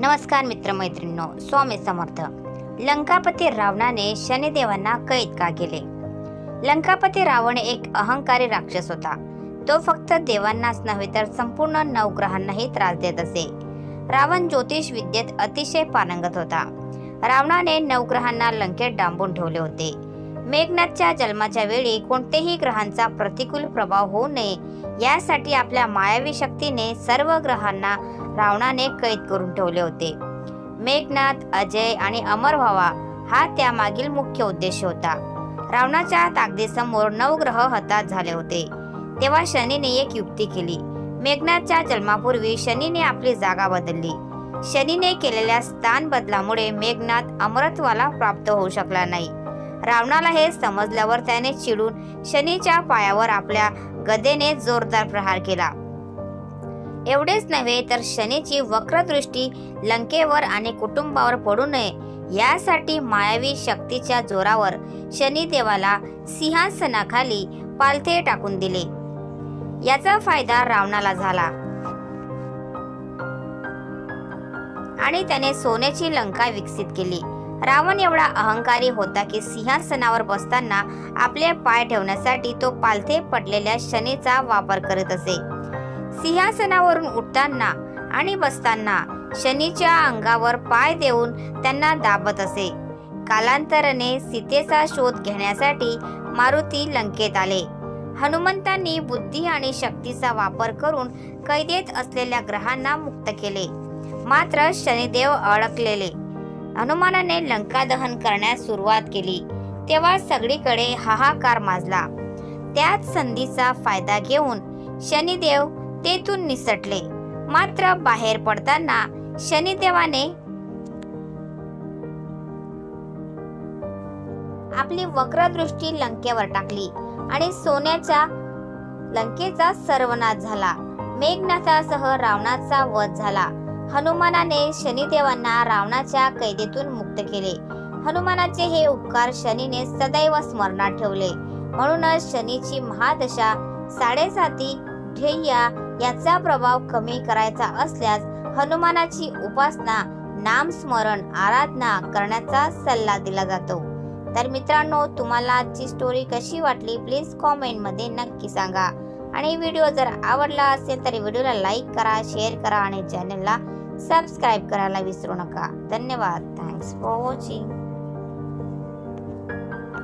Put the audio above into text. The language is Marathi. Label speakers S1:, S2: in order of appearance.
S1: नमस्कार मित्रमैत्रिणींनो स्वामी समर्थ. लंकापती रावणाने शनिदेवांना कैद का केले? लंकापती रावण एक अहंकारी राक्षस होता. तो फक्त देवांनाच नव्हे तर संपूर्ण नवग्रहांनाही त्रास देत असे. रावण ज्योतिष विद्येत अतिशय पारंगत होता. रावणाने नवग्रहांना लंकेत डांबून ठेवले होते. मेघनाथच्या जन्माच्या वेळी कोणत्याही ग्रहांचा प्रतिकूल प्रभाव होऊ नये यासाठी आपल्या मायावी शक्तीने सर्व ग्रहांना रावणाने कैद करून ठेवले होते. मेघनाथ अजय आणि अमर व्हावा हा त्यामागील मुख्य उद्देश होता. रावणाच्या ताकदीसमोर नवग्रह हताश झाले होते. तेव्हा शनीने एक युक्ती केली. मेघनाथच्या जन्मापूर्वी शनीने आपली जागा बदलली. शनीने केलेल्या स्थान बदलामुळे मेघनाथ अमरत्वाला प्राप्त होऊ शकला नाही. रावणाला हे समजल्यावर त्याने चिडून शनीच्या पायावर आपल्या गदेने जोरदार प्रहार केला. एवढेच नव्हे तर शनीची वक्रदृष्टी लंकेवर आणि कुटुंबावर पडू नये. यासाठी मायावी शक्तीच्या जोरावर शनिदेवाला सिंहासनाखाली पालथे टाकून दिले. याचा फायदा रावणाला झाला. आणि त्याने सोन्याची लंका विकसित केली. रावण एवढा अहंकारी होता की सिंहासनावर बसताना आपले पाय ठेवण्यासाठी तो पालथे पडलेल्या शनीचा वापर करीत असे. सिंहासनावरून उठताना आणि बसताना शनीच्या अंगावर पाय देऊन त्यांना दाबत असे. कालांतराने सीतेचा शोध घेण्यासाठी मारुती लंकेत आले. हनुमंतांनी बुद्धी आणि शक्तीचा वापर करून कैदेत असलेल्या ग्रहांना मुक्त केले. मात्र शनिदेव अडकलेले. हनुमानाने लंका दहन करण्यास सुरुवात केली. तेव्हा सगळीकडे हाहाकार माजला. त्याच संधीचा फायदा घेऊन शनिदेव तेथून निसटले. मात्र बाहेर पडताना शनिदेवाने आपली वक्रदृष्टी लंकेवर टाकली आणि सोन्याच्या लंकेचा सर्वनाश झाला. मेघनाथासह रावणाचा वध झाला. हनुमानाने शनिदेवांना रावणाच्या कैदेतून मुक्त केले. हनुमानाचे हे उपकार शनीने सदैव स्मरणात ठेवले. म्हणूनच शनीची महादशा साडेसाती ध्येया याचा प्रभाव कमी करायचा असल्यास हनुमानाची उपासना नामस्मरण आराधना करण्याचा सल्ला दिला जातो. तर मित्रांनो तुम्हाला आजची स्टोरी कशी वाटली? प्लीज कॉमेंटमध्ये नक्की सांगा. आणि व्हिडिओ जर आवडला असेल तर व्हिडिओला लाईक करा शेअर करा आणि चॅनलला सबस्क्राईब करायला विसरू नका. धन्यवाद. Thanks for watching